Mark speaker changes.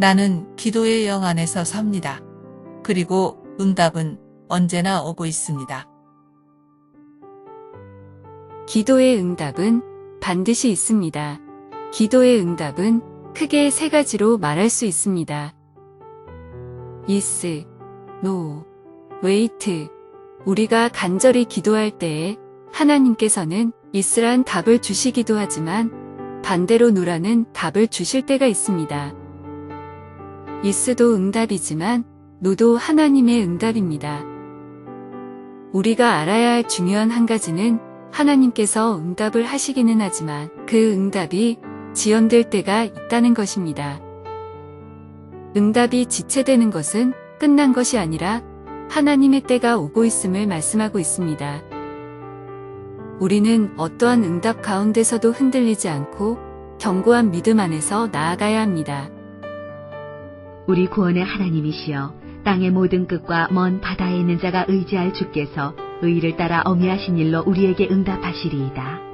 Speaker 1: 나는 기도의 영 안에서 삽니다. 그리고 응답은 언제나 오고 있습니다.
Speaker 2: 기도의 응답은 반드시 있습니다. 기도의 응답은 크게 세 가지로 말할 수 있습니다. yes, no, wait. 우리가 간절히 기도할 때에 하나님께서는 yes란 답을 주시기도 하지만 반대로 no라는 답을 주실 때가 있습니다. Yes도 응답이지만 no도 하나님의 응답입니다. 우리가 알아야 할 중요한 한 가지는 하나님께서 응답을 하시기는 하지만 그 응답이 지연될 때가 있다는 것입니다. 응답이 지체되는 것은 끝난 것이 아니라 하나님의 때가 오고 있음을 말씀하고 있습니다. 우리는 어떠한 응답 가운데서도 흔들리지 않고 견고한 믿음 안에서 나아가야 합니다.
Speaker 3: 우리 구원의 하나님이시여 땅의 모든 끝과 먼 바다에 있는 자가 의지할 주께서 의를 따라 어미하신 일로 우리에게 응답하시리이다.